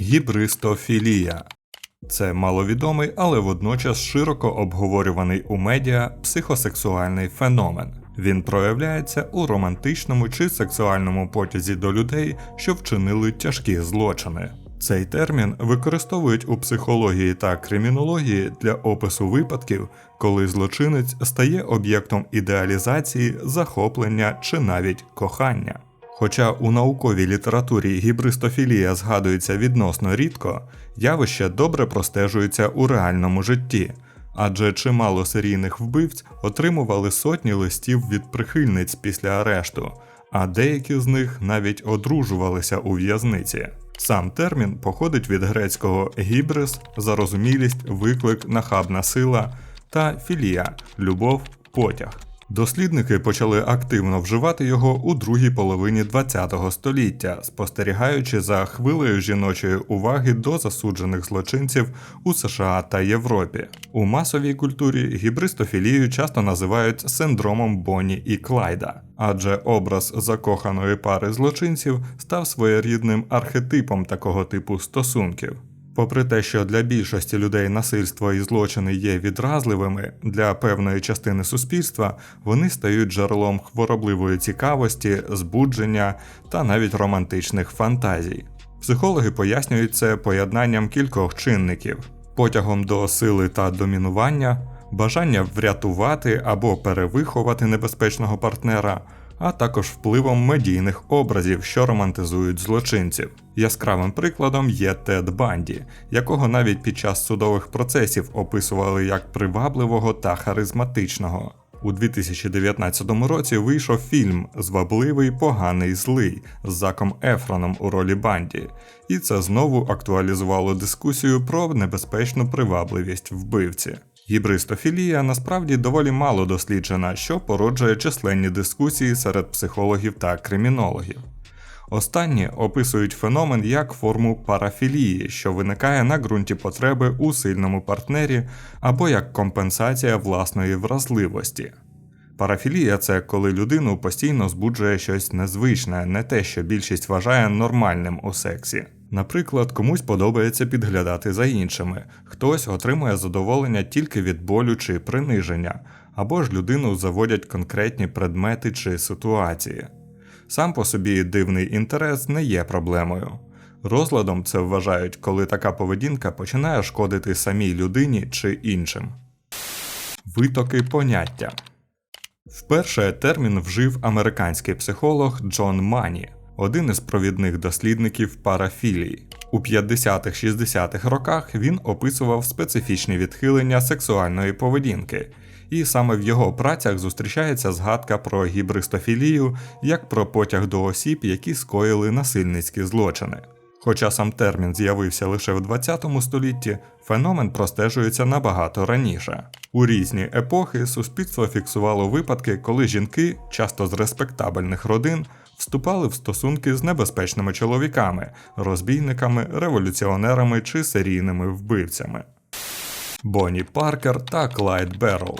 Гібристофілія це маловідомий, але водночас широко обговорюваний у медіа психосексуальний феномен. Він проявляється у романтичному чи сексуальному потязі до людей, що вчинили тяжкі злочини. Цей термін використовують у психології та кримінології для опису випадків, коли злочинець стає об'єктом ідеалізації, захоплення чи навіть кохання. Хоча у науковій літературі гібристофілія згадується відносно рідко, явище добре простежується у реальному житті, адже чимало серійних вбивць отримували сотні листів від прихильниць після арешту, а деякі з них навіть одружувалися у в'язниці. Сам термін походить від грецького гібрис, зарозумілість, виклик, нахабна сила та філія любов, потяг. Дослідники почали активно вживати його у другій половині ХХ століття, спостерігаючи за хвилею жіночої уваги до засуджених злочинців у США та Європі. У масовій культурі гібристофілію часто називають синдромом Бонні і Клайда, адже образ закоханої пари злочинців став своєрідним архетипом такого типу стосунків. Попри те, що для більшості людей насильство і злочини є відразливими для певної частини суспільства, вони стають джерелом хворобливої цікавості, збудження та навіть романтичних фантазій. Психологи пояснюють це поєднанням кількох чинників: потягом до сили та домінування, бажання врятувати або перевиховати небезпечного партнера а також впливом медійних образів, що романтизують злочинців. Яскравим прикладом є Тед Банді, якого навіть під час судових процесів описували як привабливого та харизматичного. У 2019 році вийшов фільм Звабливий, поганий злий з Заком Ефроном у ролі Банді, і це знову актуалізувало дискусію про небезпечну привабливість вбивці. Гібристофілія насправді доволі мало досліджена, що породжує численні дискусії серед психологів та кримінологів. Останні описують феномен як форму парафілії, що виникає на ґрунті потреби у сильному партнері або як компенсація власної вразливості. Парафілія це коли людину постійно збуджує щось незвичне, не те, що більшість вважає нормальним у сексі. Наприклад, комусь подобається підглядати за іншими, хтось отримує задоволення тільки від болю чи приниження, або ж людину заводять конкретні предмети чи ситуації. Сам по собі дивний інтерес не є проблемою. Розладом це вважають, коли така поведінка починає шкодити самій людині чи іншим. Витоки поняття вперше термін вжив американський психолог Джон Мані один із провідних дослідників парафілії. У 50-60-х роках він описував специфічні відхилення сексуальної поведінки, і саме в його працях зустрічається згадка про гібристофілію як про потяг до осіб, які скоїли насильницькі злочини. Хоча сам термін з'явився лише в 20 столітті, феномен простежується набагато раніше. У різні епохи суспільство фіксувало випадки, коли жінки, часто з респектабельних родин, вступали в стосунки з небезпечними чоловіками, розбійниками, революціонерами чи серійними вбивцями. Бонні Паркер та Клайд Берроу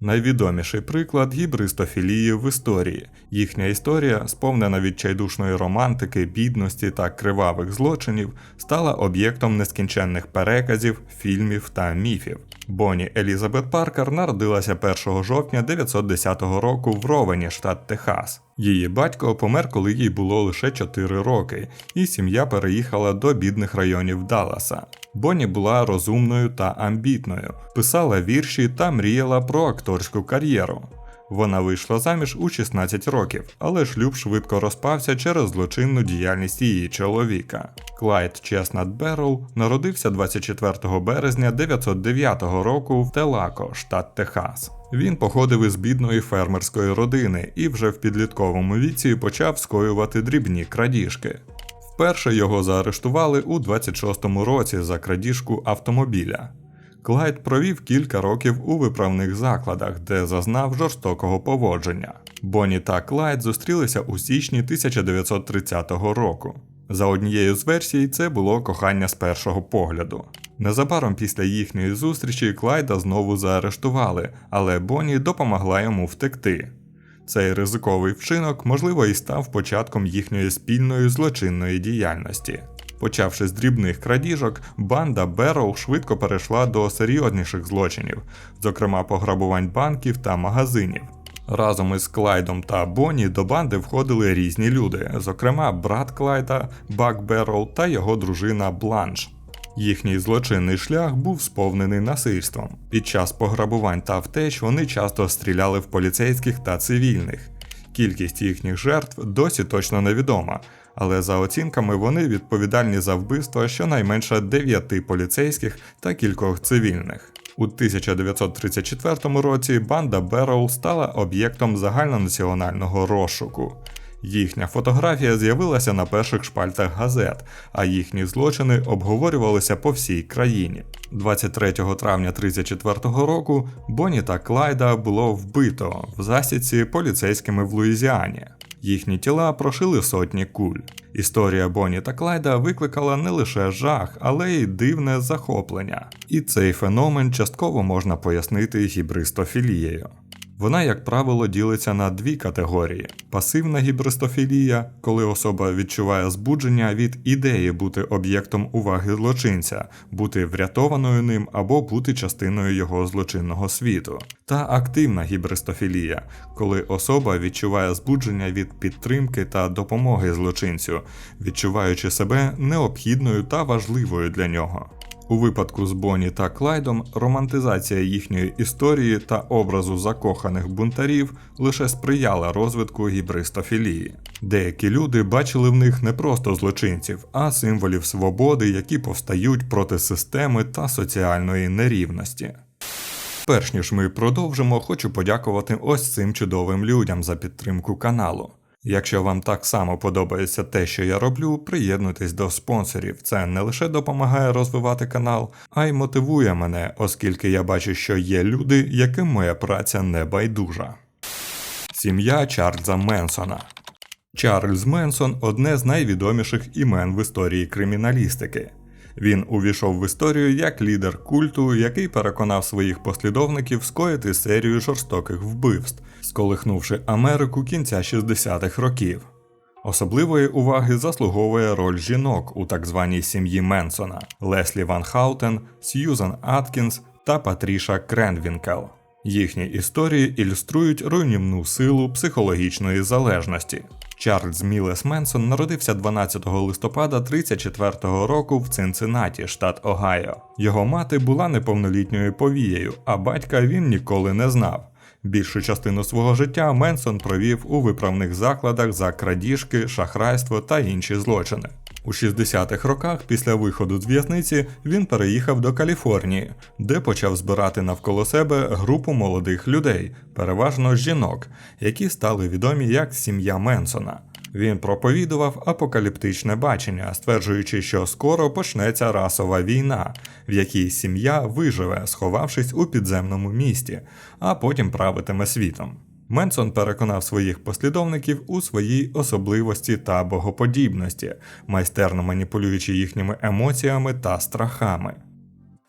Найвідоміший приклад гібристофілії в історії. Їхня історія, сповнена відчайдушної романтики, бідності та кривавих злочинів, стала об'єктом нескінченних переказів, фільмів та міфів. Бонні Елізабет Паркер народилася 1 жовтня 910 року в Ровені, штат Техас. Її батько помер, коли їй було лише 4 роки, і сім'я переїхала до бідних районів Далласа. Бонні була розумною та амбітною, писала вірші та мріяла про акторську кар'єру. Вона вийшла заміж у 16 років, але шлюб швидко розпався через злочинну діяльність її чоловіка. Клайд Чеснат Берроу народився 24 березня 909 року в Телако, штат Техас. Він походив із бідної фермерської родини і вже в підлітковому віці почав скоювати дрібні крадіжки. Вперше його заарештували у 26-му році за крадіжку автомобіля. Клайд провів кілька років у виправних закладах, де зазнав жорстокого поводження. Бонні та Клайд зустрілися у січні 1930 року. За однією з версій, це було кохання з першого погляду. Незабаром після їхньої зустрічі Клайда знову заарештували, але Бонні допомогла йому втекти. Цей ризиковий вчинок, можливо, і став початком їхньої спільної злочинної діяльності. Почавши з дрібних крадіжок, банда Берроу швидко перейшла до серйозніших злочинів, зокрема пограбувань банків та магазинів. Разом із Клайдом та Бонні до банди входили різні люди, зокрема брат Клайда, Бак Берроу та його дружина Бланш. Їхній злочинний шлях був сповнений насильством. Під час пограбувань та втеч вони часто стріляли в поліцейських та цивільних. Кількість їхніх жертв досі точно невідома, але за оцінками вони відповідальні за вбивство щонайменше 9 поліцейських та кількох цивільних. У 1934 році банда Берроу стала об'єктом загальнонаціонального розшуку. Їхня фотографія з'явилася на перших шпальтах газет, а їхні злочини обговорювалися по всій країні. 23 травня 1934 року Бонні та Клайда було вбито в засідці поліцейськими в Луїзіані. Їхні тіла прошили сотні куль. Історія Бонні та Клайда викликала не лише жах, але й дивне захоплення. І цей феномен частково можна пояснити гібристофілією. Вона, як правило, ділиться на дві категорії: пасивна гібристофілія, коли особа відчуває збудження від ідеї бути об'єктом уваги злочинця, бути врятованою ним або бути частиною його злочинного світу, та активна гібристофілія, коли особа відчуває збудження від підтримки та допомоги злочинцю, відчуваючи себе необхідною та важливою для нього. У випадку з Бонні та Клайдом романтизація їхньої історії та образу закоханих бунтарів лише сприяла розвитку гібристофілії. Деякі люди бачили в них не просто злочинців, а символів свободи, які повстають проти системи та соціальної нерівності. Перш ніж ми продовжимо, хочу подякувати ось цим чудовим людям за підтримку каналу. Якщо вам так само подобається те, що я роблю, приєднуйтесь до спонсорів. Це не лише допомагає розвивати канал, а й мотивує мене, оскільки я бачу, що є люди, яким моя праця не байдужа. Сім'я Чарльза Менсона. Чарльз Менсон одне з найвідоміших імен в історії криміналістики. Він увійшов в історію як лідер культу, який переконав своїх послідовників скоїти серію жорстоких вбивств, сколихнувши Америку кінця 60-х років. Особливої уваги заслуговує роль жінок у так званій сім'ї Менсона Леслі Ван Хаутен, Сьюзан Аткінс та Патріша Кренвінкел. Їхні історії ілюструють руйнівну силу психологічної залежності. Чарльз Мілес Менсон народився 12 листопада 34-го року в Цинциннаті, штат Огайо. Його мати була неповнолітньою повією, а батька він ніколи не знав. Більшу частину свого життя Менсон провів у виправних закладах за крадіжки, шахрайство та інші злочини. У 60-х роках після виходу з в'язниці він переїхав до Каліфорнії, де почав збирати навколо себе групу молодих людей, переважно жінок, які стали відомі як сім'я Менсона. Він проповідував апокаліптичне бачення, стверджуючи, що скоро почнеться расова війна, в якій сім'я виживе, сховавшись у підземному місті, а потім правитиме світом. Менсон переконав своїх послідовників у своїй особливості та богоподібності, майстерно маніпулюючи їхніми емоціями та страхами.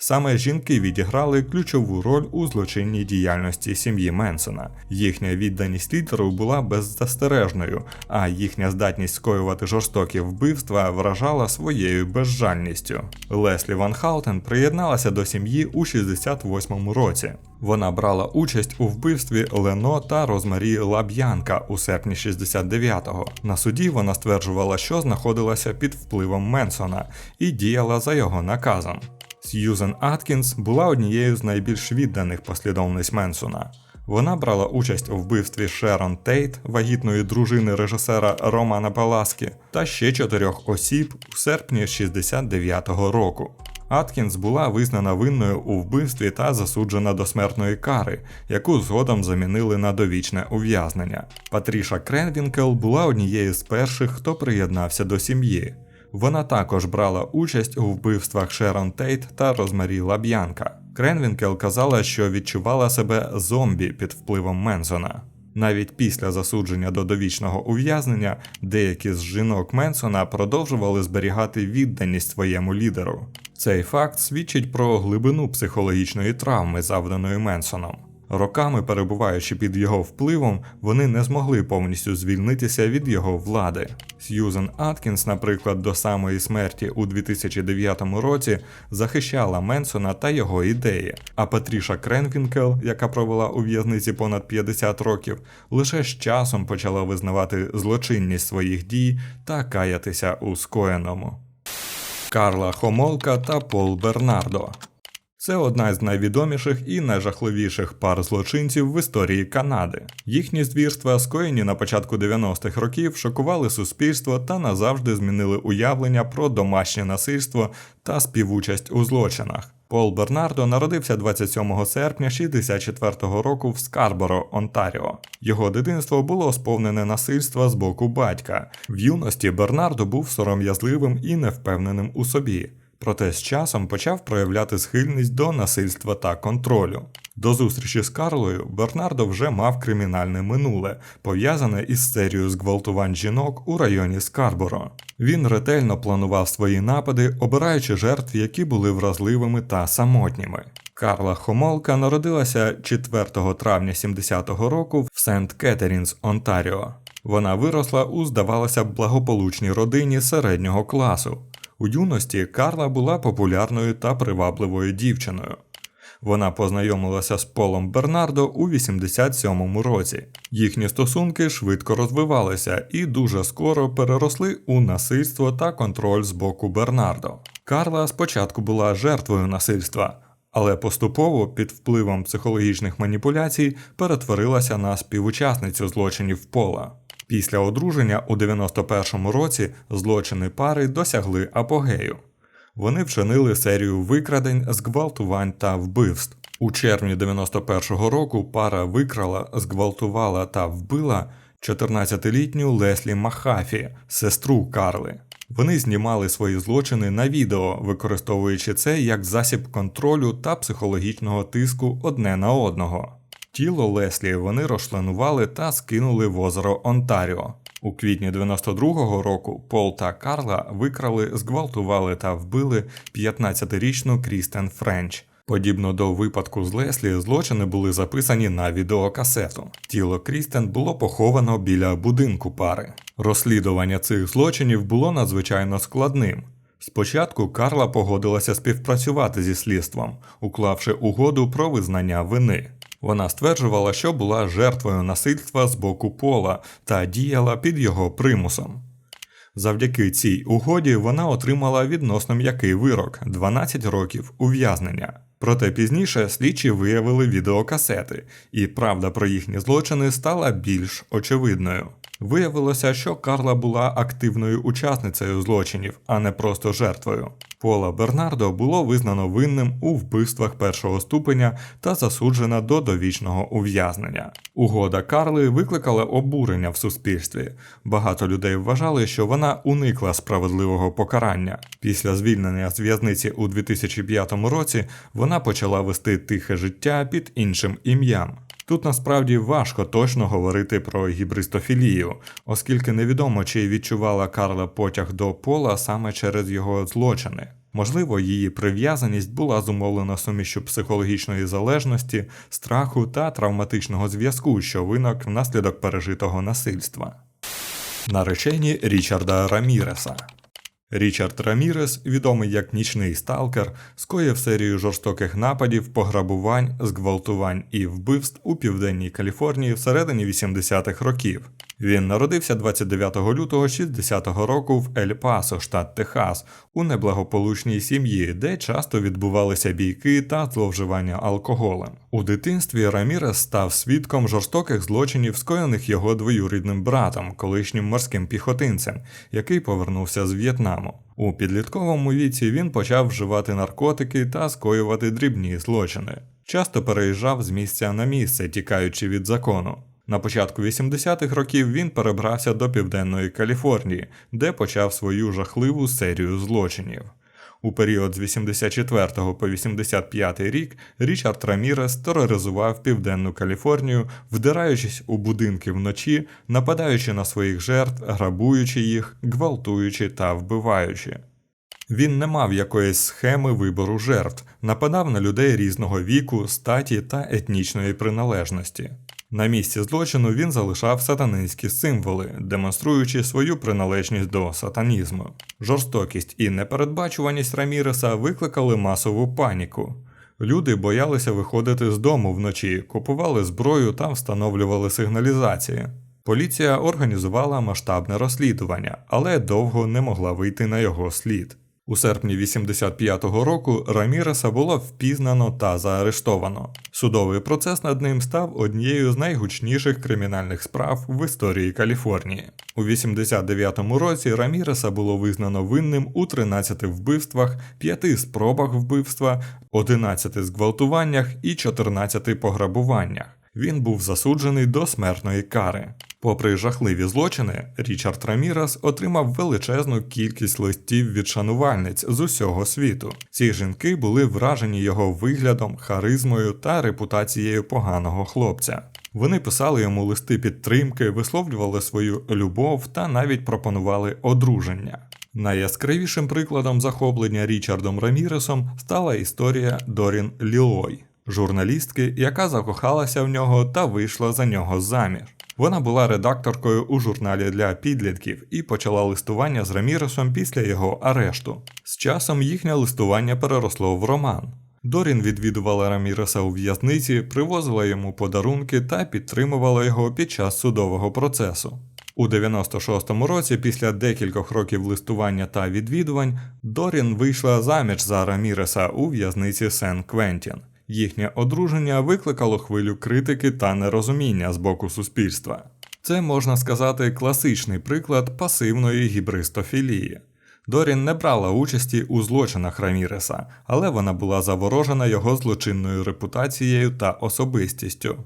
Саме жінки відіграли ключову роль у злочинній діяльності сім'ї Менсона. Їхня відданість лідеру була беззастережною, а їхня здатність скоювати жорстокі вбивства вражала своєю безжальністю. Леслі Ван Хаутен приєдналася до сім'ї у 68-му році. Вона брала участь у вбивстві Лено та Розмарі Лаб'янка у серпні 69-го. На суді вона стверджувала, що знаходилася під впливом Менсона і діяла за його наказом. Сьюзен Аткінс була однією з найбільш відданих послідовниць Менсона. Вона брала участь у вбивстві Шерон Тейт, вагітної дружини режисера Романа Баласкі, та ще чотирьох осіб у серпні 69-го року. Аткінс була визнана винною у вбивстві та засуджена до смертної кари, яку згодом замінили на довічне ув'язнення. Патріша Кренвінкел була однією з перших, хто приєднався до сім'ї. Вона також брала участь у вбивствах Шерон Тейт та Розмарі Лаб'янка. Кренвінкел казала, що відчувала себе зомбі під впливом Менсона. Навіть після засудження до довічного ув'язнення деякі з жінок Менсона продовжували зберігати відданість своєму лідеру. Цей факт свідчить про глибину психологічної травми, завданої Менсоном. Роками перебуваючи під його впливом, вони не змогли повністю звільнитися від його влади. Сьюзен Аткінс, наприклад, до самої смерті у 2009 році захищала Менсона та його ідеї. А Патріша Кренвінкел, яка провела у в'язниці понад 50 років, лише з часом почала визнавати злочинність своїх дій та каятися у скоєному. Карла Хомолка та Пол Бернардо. Це одна з найвідоміших і найжахливіших пар злочинців в історії Канади. Їхні звірства, скоєні на початку 90-х років, шокували суспільство та назавжди змінили уявлення про домашнє насильство та співучасть у злочинах. Пол Бернардо народився 27 серпня 64-го року в Скарборо, Онтаріо. Його дитинство було сповнене насильства з боку батька. В юності Бернардо був сором'язливим і невпевненим у собі. Проте з часом почав проявляти схильність до насильства та контролю. До зустрічі з Карлою Бернардо вже мав кримінальне минуле, пов'язане із серією зґвалтувань жінок у районі Скарборо. Він ретельно планував свої напади, обираючи жертв, які були вразливими та самотніми. Карла Хомолка народилася 4 травня 70-го року в Сент Кетерінс, Онтаріо. Вона виросла у, здавалося б, благополучній родині середнього класу. У юності Карла була популярною та привабливою дівчиною. Вона познайомилася з Полом Бернардо у 87-му році. Їхні стосунки швидко розвивалися і дуже скоро переросли у насильство та контроль з боку Бернардо. Карла спочатку була жертвою насильства, але поступово під впливом психологічних маніпуляцій перетворилася на співучасницю злочинів Пола. Після одруження у 91-му році злочини пари досягли апогею. Вони вчинили серію викрадень, зґвалтувань та вбивств. У червні 91-го року пара викрала, зґвалтувала та вбила 14-літню Леслі Махафі, сестру Карли. Вони знімали свої злочини на відео, використовуючи це як засіб контролю та психологічного тиску одне на одного. Тіло Леслі вони розчленували та скинули в озеро Онтаріо. У квітні 92-го року Пол та Карла викрали, зґвалтували та вбили 15-річну Крістен Френч. Подібно до випадку з Леслі, злочини були записані на відеокасету. Тіло Крістен було поховано біля будинку пари. Розслідування цих злочинів було надзвичайно складним. Спочатку Карла погодилася співпрацювати зі слідством, уклавши угоду про визнання вини. Вона стверджувала, що була жертвою насильства з боку пола та діяла під його примусом. Завдяки цій угоді вона отримала відносно м'який вирок 12 років ув'язнення. Проте пізніше слідчі виявили відеокасети, і правда про їхні злочини стала більш очевидною. Виявилося, що Карла була активною учасницею злочинів, а не просто жертвою. Пола Бернардо було визнано винним у вбивствах першого ступеня та засуджена до довічного ув'язнення. Угода Карли викликала обурення в суспільстві. Багато людей вважали, що вона уникла справедливого покарання. Після звільнення з в'язниці у 2005 році вона почала вести тихе життя під іншим ім'ям. Тут насправді важко точно говорити про гібристофілію, оскільки невідомо, чи відчувала Карла потяг до пола саме через його злочини. Можливо, її прив'язаність була зумовлена сумішю психологічної залежності, страху та травматичного зв'язку, що виник внаслідок пережитого насильства. Наречені Річарда Раміреса Річард Рамірес, відомий як нічний сталкер, скоїв серію жорстоких нападів, пограбувань, зґвалтувань і вбивств у південній Каліфорнії всередині 80-х років. Він народився 29 лютого 60-го року в Ель Пасо, штат Техас, у неблагополучній сім'ї, де часто відбувалися бійки та зловживання алкоголем. У дитинстві Рамірес став свідком жорстоких злочинів, скоєних його двоюрідним братом, колишнім морським піхотинцем, який повернувся з В'єтнаму. У підлітковому віці він почав вживати наркотики та скоювати дрібні злочини. Часто переїжджав з місця на місце, тікаючи від закону. На початку 80-х років він перебрався до Південної Каліфорнії, де почав свою жахливу серію злочинів. У період з 84 по 85 рік Річард Рамірес тероризував Південну Каліфорнію, вдираючись у будинки вночі, нападаючи на своїх жертв, грабуючи їх, гвалтуючи та вбиваючи. Він не мав якоїсь схеми вибору жертв, нападав на людей різного віку, статі та етнічної приналежності. На місці злочину він залишав сатанинські символи, демонструючи свою приналежність до сатанізму. Жорстокість і непередбачуваність Раміреса викликали масову паніку. Люди боялися виходити з дому вночі, купували зброю та встановлювали сигналізації. Поліція організувала масштабне розслідування, але довго не могла вийти на його слід. У серпні 85-го року Раміреса було впізнано та заарештовано. Судовий процес над ним став однією з найгучніших кримінальних справ в історії Каліфорнії. У 89-му році Раміреса було визнано винним у 13 вбивствах, 5 спробах вбивства, 11 зґвалтуваннях і 14 пограбуваннях. Він був засуджений до смертної кари. Попри жахливі злочини, Річард Рамірас отримав величезну кількість листів від шанувальниць з усього світу. Ці жінки були вражені його виглядом, харизмою та репутацією поганого хлопця. Вони писали йому листи підтримки, висловлювали свою любов та навіть пропонували одруження. Найяскравішим прикладом захоплення Річардом Раміресом стала історія Дорін Лілой, журналістки, яка закохалася в нього та вийшла за нього заміж. Вона була редакторкою у журналі для підлітків і почала листування з Раміресом після його арешту. З часом їхнє листування переросло в роман. Дорін відвідувала Раміреса у в'язниці, привозила йому подарунки та підтримувала його під час судового процесу. У 96-му році, після декількох років листування та відвідувань, Дорін вийшла заміж за Раміреса у в'язниці Сен Квентін. Їхнє одруження викликало хвилю критики та нерозуміння з боку суспільства. Це можна сказати класичний приклад пасивної гібристофілії. Дорін не брала участі у злочинах Раміреса, але вона була заворожена його злочинною репутацією та особистістю.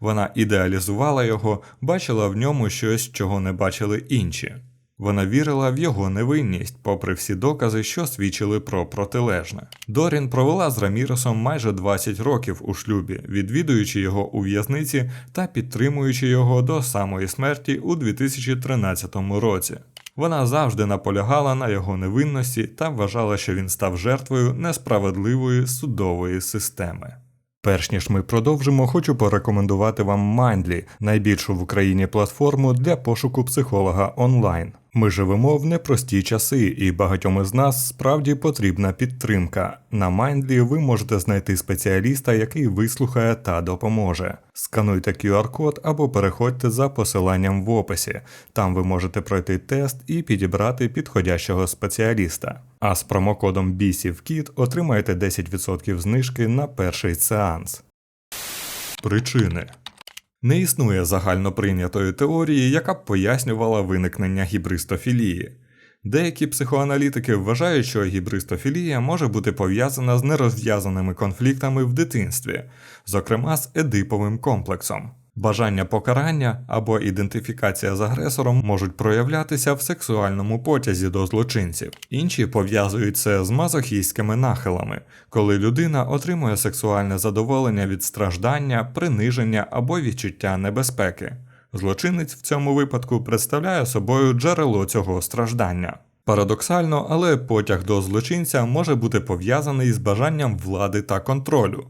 Вона ідеалізувала його, бачила в ньому щось, чого не бачили інші. Вона вірила в його невинність, попри всі докази, що свідчили про протилежне. Дорін провела з Раміросом майже 20 років у шлюбі, відвідуючи його у в'язниці та підтримуючи його до самої смерті у 2013 році. Вона завжди наполягала на його невинності та вважала, що він став жертвою несправедливої судової системи. Перш ніж ми продовжимо, хочу порекомендувати вам Mindly, найбільшу в Україні платформу для пошуку психолога онлайн. Ми живемо в непрості часи, і багатьом із нас справді потрібна підтримка. На Mindly ви можете знайти спеціаліста, який вислухає та допоможе. Скануйте QR-код або переходьте за посиланням в описі. Там ви можете пройти тест і підібрати підходящого спеціаліста. А з промокодом BISIVKIT отримаєте 10% знижки на перший сеанс. Причини не існує загальноприйнятої теорії, яка б пояснювала виникнення гібристофілії. Деякі психоаналітики вважають, що гібристофілія може бути пов'язана з нерозв'язаними конфліктами в дитинстві, зокрема з едиповим комплексом. Бажання покарання або ідентифікація з агресором можуть проявлятися в сексуальному потязі до злочинців. Інші пов'язують це з мазохістськими нахилами, коли людина отримує сексуальне задоволення від страждання, приниження або відчуття небезпеки. Злочинець в цьому випадку представляє собою джерело цього страждання. Парадоксально, але потяг до злочинця може бути пов'язаний з бажанням влади та контролю.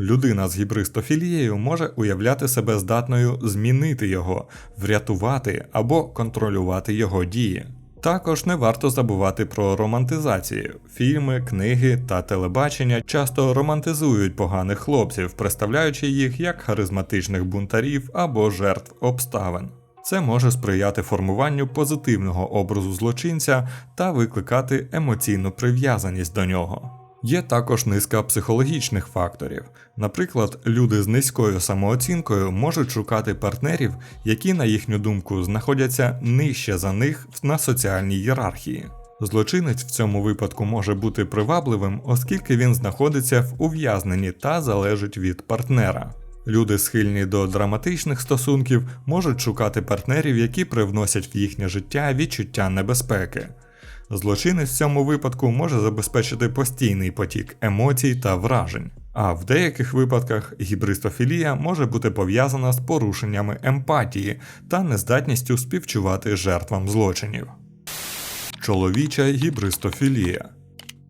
Людина з гібристофілією може уявляти себе здатною змінити його, врятувати або контролювати його дії. Також не варто забувати про романтизацію. Фільми, книги та телебачення часто романтизують поганих хлопців, представляючи їх як харизматичних бунтарів або жертв обставин. Це може сприяти формуванню позитивного образу злочинця та викликати емоційну прив'язаність до нього. Є також низка психологічних факторів. Наприклад, люди з низькою самооцінкою можуть шукати партнерів, які, на їхню думку, знаходяться нижче за них на соціальній ієрархії. Злочинець в цьому випадку може бути привабливим, оскільки він знаходиться в ув'язненні та залежить від партнера. Люди, схильні до драматичних стосунків, можуть шукати партнерів, які привносять в їхнє життя відчуття небезпеки. Злочинець в цьому випадку може забезпечити постійний потік емоцій та вражень. А в деяких випадках гібристофілія може бути пов'язана з порушеннями емпатії та нездатністю співчувати жертвам злочинів. Чоловіча гібристофілія.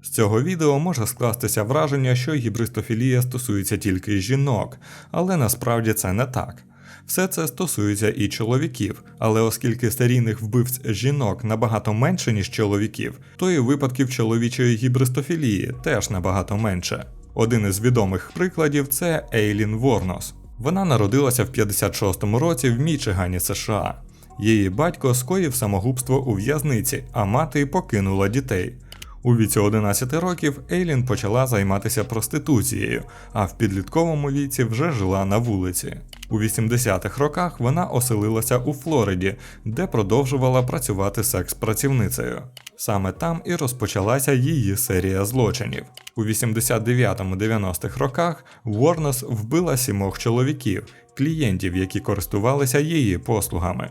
З цього відео може скластися враження, що гібристофілія стосується тільки жінок, але насправді це не так. Все це стосується і чоловіків, але оскільки серійних вбивць жінок набагато менше, ніж чоловіків, то і випадків чоловічої гібристофілії теж набагато менше. Один із відомих прикладів це Ейлін Ворнос. Вона народилася в 56-му році в Мічигані, США. Її батько скоїв самогубство у в'язниці, а мати покинула дітей. У віці 11 років Ейлін почала займатися проституцією, а в підлітковому віці вже жила на вулиці. У 80-х роках вона оселилася у Флориді, де продовжувала працювати секс-працівницею. Саме там і розпочалася її серія злочинів. У 89-90-х роках Ворнос вбила сімох чоловіків, клієнтів, які користувалися її послугами.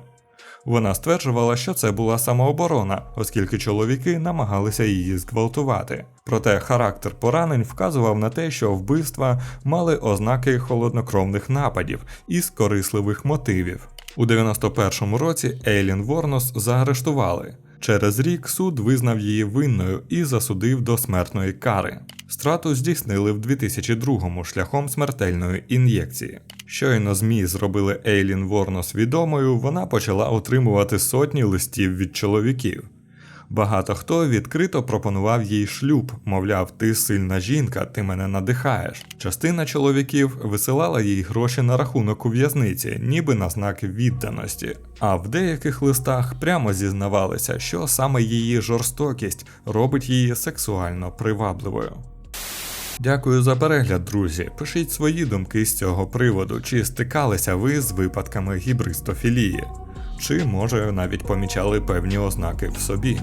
Вона стверджувала, що це була самооборона, оскільки чоловіки намагалися її зґвалтувати. Проте характер поранень вказував на те, що вбивства мали ознаки холоднокровних нападів і корисливих мотивів. У 91-му році Ейлін Ворнос заарештували. Через рік суд визнав її винною і засудив до смертної кари. Страту здійснили в 2002-му шляхом смертельної ін'єкції. Щойно ЗМІ зробили Ейлін Ворнос відомою, вона почала отримувати сотні листів від чоловіків. Багато хто відкрито пропонував їй шлюб, мовляв, ти сильна жінка, ти мене надихаєш. Частина чоловіків висилала їй гроші на рахунок у в'язниці, ніби на знак відданості. А в деяких листах прямо зізнавалися, що саме її жорстокість робить її сексуально привабливою. Дякую за перегляд, друзі. Пишіть свої думки з цього приводу, чи стикалися ви з випадками гібристофілії, чи може навіть помічали певні ознаки в собі.